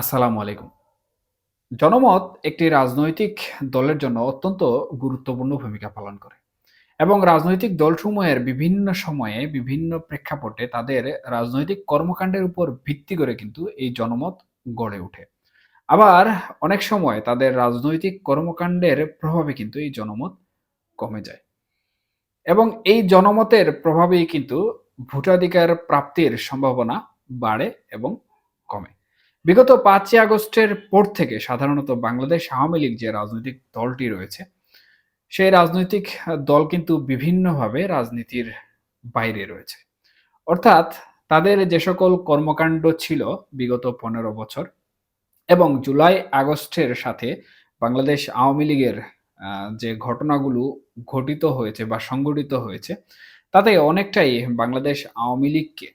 আসসালামু আলাইকুম। জনমত একটি রাজনৈতিক দলের জন্য অত্যন্ত গুরুত্বপূর্ণ ভূমিকা পালন করে এবং রাজনৈতিক দলসমূহের বিভিন্ন সময়ে বিভিন্ন প্রেক্ষাপটে তাদের রাজনৈতিক কর্মকাণ্ডের উপর ভিত্তি করে কিন্তু এই জনমত গড়ে ওঠে। আবার অনেক সময় তাদের রাজনৈতিক কর্মকাণ্ডের প্রভাবে কিন্তু এই জনমত কমে যায় এবং এই জনমতের প্রভাবেই কিন্তু ভোটাধিকার প্রাপ্তির সম্ভাবনা বাড়ে এবং কমে। বিগত পাঁচই আগস্টের পর থেকে সাধারণত বাংলাদেশ আওয়ামী লীগ যে রাজনৈতিক দলটি রয়েছে, সেই রাজনৈতিক দল কিন্তু বিভিন্নভাবে রাজনীতির বাইরে রয়েছে। অর্থাৎ তাদের যে সকল কর্মকাণ্ড ছিল বিগত ১৫ বছর এবং জুলাই আগস্টের সাথে বাংলাদেশ আওয়ামী লীগের যে ঘটনাগুলো ঘটিত হয়েছে বা সংঘটিত হয়েছে, তাতে অনেকটাই বাংলাদেশ আওয়ামী লীগকে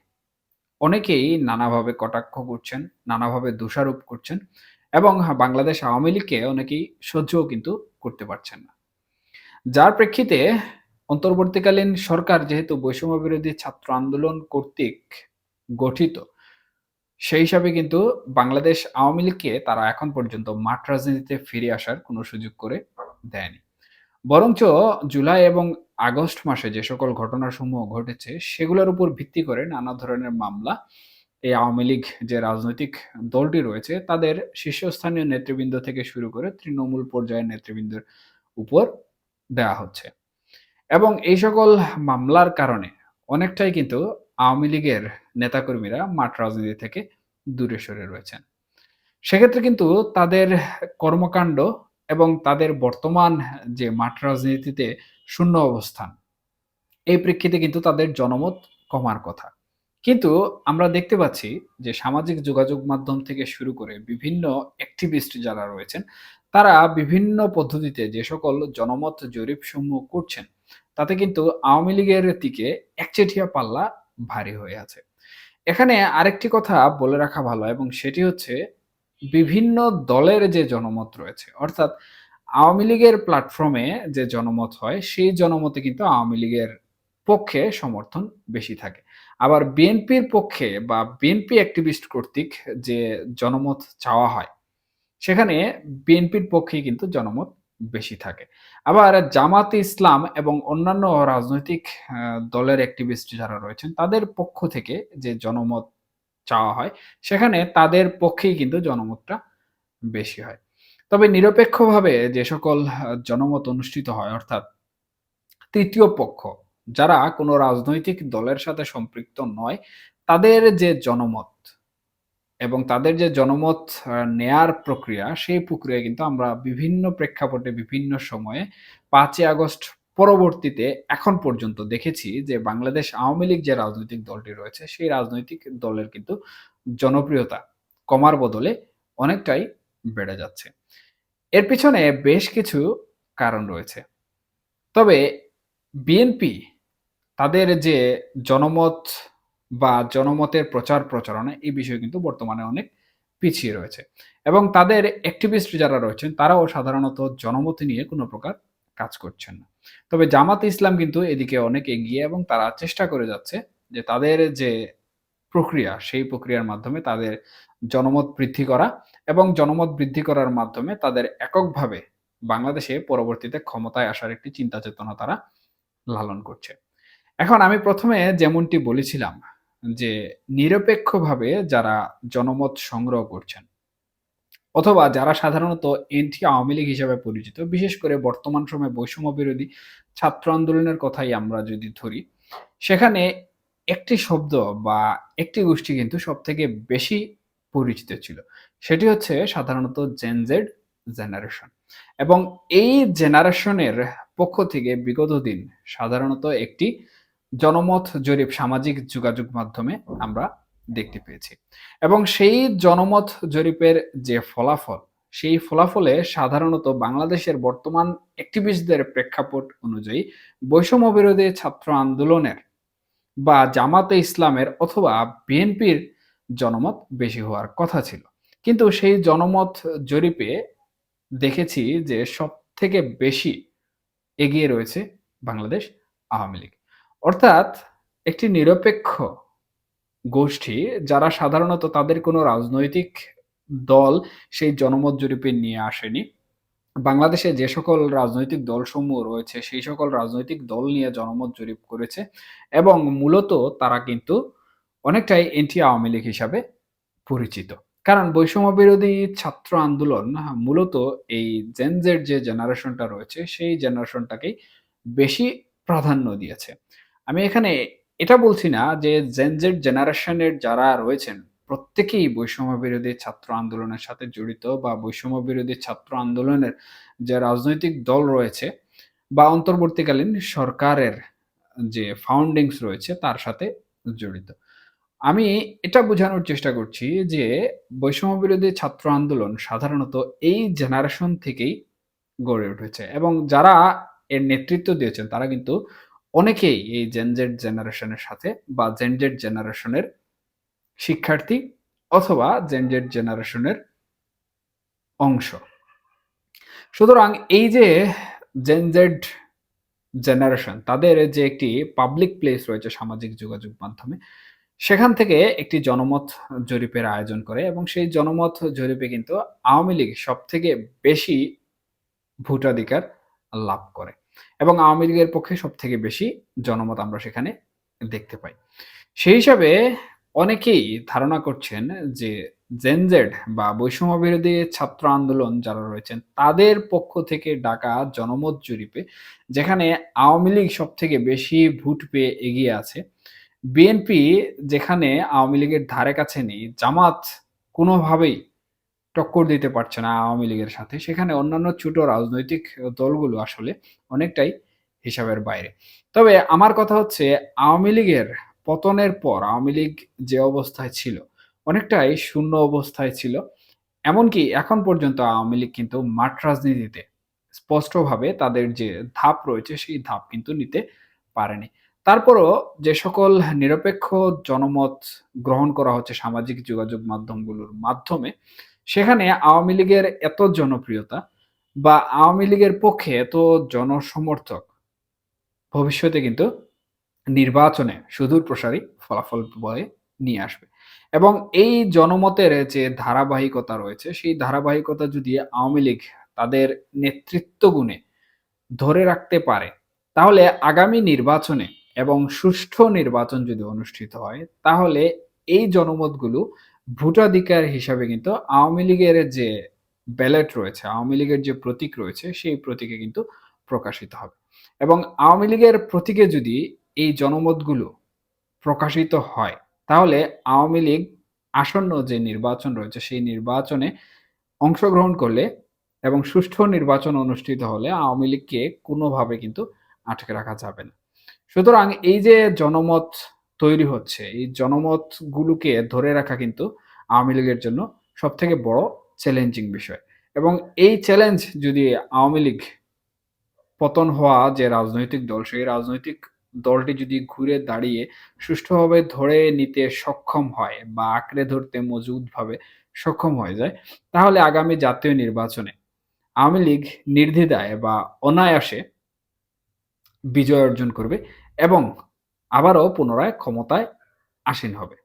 অনেকেই নানাভাবে কটাক্ষ করছেন, নানাভাবে দোষারোপ করছেন এবং বাংলাদেশ আওয়ামী লীগকে অনেকেই সহ্যও কিন্তু করতে পারছেন না। যার প্রেক্ষিতে অন্তর্বর্তীকালীন সরকার যেহেতু বৈষম্য বিরোধী ছাত্র আন্দোলন কর্তৃক গঠিত, সেই হিসাবে কিন্তু বাংলাদেশ আওয়ামী লীগকে তারা এখন পর্যন্ত মাঠ রাজনীতিতে ফিরে আসার কোনো সুযোগ করে দেয়নি। বরঞ্চ জুলাই এবং আগস্ট মাসে যে সকল ঘটনাসমূহ ঘটেছে, সেগুলোর উপর ভিত্তি করে নানা ধরনের মামলা এই আওয়ামী লীগ যে রাজনৈতিক দলটি রয়েছে, তাদের শীর্ষস্থানীয় নেতৃবৃন্দ থেকে শুরু করে তৃণমূল পর্যায়ের নেতৃবৃন্দের উপর দেয়া হচ্ছে। এবং এই সকল মামলার কারণে অনেকটাই কিন্তু আওয়ামী লীগের নেতাকর্মীরা মাঠ রাজনীতি থেকে দূরে সরে রয়েছেন। সেক্ষেত্রে কিন্তু তাদের কর্মকাণ্ড এবং তাদের বর্তমান যে মাঠ রাজনীতিতে শূন্য অবস্থান, এই প্রেক্ষিতে কিন্তু তাদের জনমত কমার কথা। কিন্তু আমরা দেখতে পাচ্ছি যে সামাজিক যোগাযোগ মাধ্যম থেকে শুরু করে বিভিন্ন অ্যাক্টিভিস্ট যারা রয়েছেন, তারা বিভিন্ন পদ্ধতিতে যে সকল জনমত জরিপসমূহ করছেন, তাতে কিন্তু আওয়ামী লীগের দিকে একচেটিয়া পাল্লা ভারী হয়ে আছে। এখানে আরেকটি কথা বলে রাখা ভালো এবং সেটি হচ্ছে বিভিন্ন দলের যে জনমত রয়েছে, অর্থাৎ আওয়ামী লীগের প্ল্যাটফর্মে যে জনমত হয়, সেই জনমতে কিন্তু আওয়ামী লীগের পক্ষে সমর্থন বেশি থাকে। আবার বিএনপির পক্ষে বা বিএনপি অ্যাক্টিভিস্ট কর্তৃক যে জনমত চাওয়া হয়, সেখানে বিএনপির পক্ষেই কিন্তু জনমত বেশি থাকে। আবার জামাতে ইসলাম এবং অন্যান্য রাজনৈতিক দলের অ্যাক্টিভিস্ট যারা রয়েছেন, তাদের পক্ষ থেকে যে জনমত চাওয়া হয়, সেখানে তাদের পক্ষেই কিন্তু জনমতটা বেশি হয়। তবে নিরপেক্ষভাবে যে সকল জনমত অনুষ্ঠিত হয়, অর্থাৎ তৃতীয় পক্ষ যারা কোনো রাজনৈতিক দলের সাথে সম্পৃক্ত নয়, তাদের যে জনমত এবং তাদের যে জনমত নেয়ার প্রক্রিয়া, সেই প্রক্রিয়ায় কিন্তু আমরা বিভিন্ন প্রেক্ষাপটে বিভিন্ন সময়ে পাঁচই আগস্ট পরবর্তীতে এখন পর্যন্ত দেখেছি যে বাংলাদেশ আওয়ামী লীগ যে রাজনৈতিক দলটি রয়েছে, সেই রাজনৈতিক দলের কিন্তু জনপ্রিয়তা কমার বদলে অনেকটাই বেড়ে যাচ্ছে। এর পিছনে বেশ কিছু কারণ রয়েছে। তবে বিএনপি তাদের যে জনমত বা জনমতের প্রচার প্রচারণা, এই বিষয়ে কিন্তু বর্তমানে অনেক পিছিয়ে রয়েছে এবং তাদের অ্যাক্টিভিস্ট যারা রয়েছেন, তারাও সাধারণত জনমত নিয়ে কোনো প্রকার কাজ করছেন না। তবে জামাতে ইসলাম কিন্তু এদিকে অনেক এগিয়ে এবং তারা চেষ্টা করে যাচ্ছে যে তাদের যে প্রক্রিয়া, সেই প্রক্রিয়ার মাধ্যমে তাদের জনমত বৃদ্ধি করা এবং জনমত বৃদ্ধি করার মাধ্যমে তাদের এককভাবে বাংলাদেশে পরবর্তীতে ক্ষমতায় আসার একটি চিন্তা চেতনা তারা লালন করছে। এখন আমি প্রথমে যেমনটি বলেছিলাম যে নিরপেক্ষভাবে যারা জনমত সংগ্রহ করছেন অথবা যারা সাধারণত এন্টি আওয়ামী লীগ হিসেবে পরিচিত, বিশেষ করে বর্তমান সময়ে বৈষম্য বিরোধী ছাত্র আন্দোলনের কথাই আমরা যদি ধরি, সেখানে একটি শব্দ বা একটি গোষ্ঠী কিন্তু সব থেকে বেশি পরিচিত ছিল। সেটি হচ্ছে সাধারণত জেনজেড জেনারেশন এবং এই জেনারেশনের পক্ষ থেকে বিগত দিন সাধারণত একটি জনমত জরিপ সামাজিক যোগাযোগ মাধ্যমে আমরা দেখতে পেয়েছি এবং সেই জনমত জরিপের যে ফলাফল, সেই ফলাফলে সাধারণত বাংলাদেশের বর্তমান অ্যাক্টিভিস্টদের প্রেক্ষাপট অনুযায়ী বৈষম্য বিরোধী ছাত্র আন্দোলনের বা জামাতে ইসলামের অথবা বিএনপির জনমত বেশি হওয়ার কথা ছিল। কিন্তু সেই জনমত জরিপে দেখেছি যে সবথেকে বেশি এগিয়ে রয়েছে বাংলাদেশ আওয়ামী লীগ। অর্থাৎ একটি নিরপেক্ষ গোষ্ঠী, যারা সাধারণত তাদের কোনো রাজনৈতিক দল সেই জনমত জরিপে নিয়ে আসেনি। বাংলাদেশে যে সকল রাজনৈতিক দলসমূহ রয়েছে, সেই সকল রাজনৈতিক দল নিয়ে জনমত জরিপ করেছে এবং মূলত তারা কিন্তু অনেকটাই এনটি আওয়ামী লীগ হিসাবে পরিচিত। কারণ বৈষম্য বিরোধী ছাত্র আন্দোলন মূলত এই জেন জেড যে জেনারেশনটা রয়েছে, সেই জেনারেশনটাকেই বেশি প্রাধান্য দিয়েছে। আমি এখানে এটা বলছি না যে জেন জেড জেনারেশনের যারা রয়েছেন, প্রত্যেকেই বৈষম্য বিরোধী ছাত্র আন্দোলনের সাথে জড়িত বা বৈষম্য বিরোধী ছাত্র আন্দোলনের যে রাজনৈতিক দল রয়েছে বা অন্তর্বর্তীকালীন সরকারের যে ফাউন্ডিংস রয়েছে তার সাথে জড়িত। আমি এটা বোঝানোর চেষ্টা করছি যে বৈষম্য বিরোধী ছাত্র আন্দোলন সাধারণত এই জেনারেশন থেকেই গড়ে উঠেছে এবং যারা এর নেতৃত্ব দিয়েছেন তারা কিন্তু অনেকেই এই জেন জেড জেনারেশনের সাথে বা জেন জেড জেনারেশনের শিক্ষার্থী অথবা জেন জেড জেনারেশনের অংশ। সুতরাং এই যে জেন জেড জেনারেশন তাদের যে একটি পাবলিক প্লেস রয়েছে সামাজিক যোগাযোগ মাধ্যমে, সেখান থেকে একটি জনমত জরিপের আয়োজন করে এবং সেই জনমত জরিপে কিন্তু আওয়ামী লীগ সবথেকে বেশি ভোটাধিকার লাভ করে এবং আওয়ামী লীগের পক্ষে সবথেকে বেশি জনমত আমরা সেখানে দেখতে পাই। সেই হিসাবে অনেকেই ধারণা করছেন যে জেনজেড বা বৈষম্য বিরোধী ছাত্র আন্দোলন যারা রয়েছেন তাদের পক্ষ থেকে ডাকা জনমত জরিপে যেখানে আওয়ামী লীগ সব থেকে বেশি ভোট পেয়ে এগিয়ে আছে। বিএনপি যেখানে আওয়ামী লীগের ধারে কাছে নেই, জামাত কোনোভাবেই টক্কর দিতে পারছে না আওয়ামী লীগের সাথে। সেখানে অন্যান্য ছোট রাজনৈতিক দলগুলো আসলে অনেকটাই হিসাবের বাইরে। তবে আমার কথা হচ্ছে আওয়ামী লীগের পতনের পর আওয়ামী লীগ যে অবস্থায় ছিল, অনেকটাই শূন্য অবস্থায় ছিল। এমনকি এখন পর্যন্ত আওয়ামী লীগ কিন্তু মাঠ রাজনীতিতে স্পষ্টভাবে তাদের যে ধাপ রয়েছে সেই ধাপ কিন্তু নিতে পারেনি। তারপরও যে সকল নিরপেক্ষ জনমত গ্রহণ করা হচ্ছে সামাজিক যোগাযোগ মাধ্যমগুলোর মাধ্যমে, সেখানে আওয়ামী লীগের এত জনপ্রিয়তা বা আওয়ামী লীগের পক্ষে এত জনসমর্থক ভবিষ্যতে কিন্তু নির্বাচনে সুদূর প্রসারী ফলাফল বয়ে নিয়ে আসবে। এবং এই জনমতের যে ধারাবাহিকতা রয়েছে সেই ধারাবাহিকতা যদি আওয়ামী লীগ তাদের নেতৃত্ব গুণে ধরে রাখতে পারে, তাহলে আগামী নির্বাচনে এবং সুষ্ঠু নির্বাচন যদি অনুষ্ঠিত হয় তাহলে এই জনমতগুলো ভোটাধিকার হিসাবে কিন্তু আওয়ামী লীগের যে ব্যালট রয়েছে, আওয়ামী লীগের যে প্রতীক রয়েছে সেই প্রতীকে কিন্তু প্রকাশিত হবে। এবং আওয়ামী লীগের প্রতীকে যদি এই জনমতগুলো প্রকাশিত হয় তাহলে আওয়ামী লীগ আসন্ন যে নির্বাচন রয়েছে সেই নির্বাচনে অংশগ্রহণ করলে এবং সুষ্ঠু নির্বাচন অনুষ্ঠিত হলে আওয়ামী লীগকে কোনোভাবে কিন্তু আটকে রাখা যাবে না। সুতরাং এই যে জনমত তৈরি হচ্ছে, এই জনমতগুলোকে ধরে রাখা কিন্তু আওয়ামী লীগের জন্য সবথেকে বড় চ্যালেঞ্জিং বিষয়। এবং এই চ্যালেঞ্জ যদি আওয়ামী লীগ পতন হওয়া যে রাজনৈতিক দল সেই রাজনৈতিক দলটি যদি ঘুরে দাঁড়িয়ে সুষ্ঠুভাবে ধরে নিতে সক্ষম হয় বা আঁকড়ে ধরতে মজবুতভাবে সক্ষম হয়ে যায়, তাহলে আগামী জাতীয় নির্বাচনে আওয়ামী লীগ নির্দ্বিধায় বা অনায়াসে বিজয় অর্জন করবে এবং আবারও পুনরায় ক্ষমতায় আসীন হবে।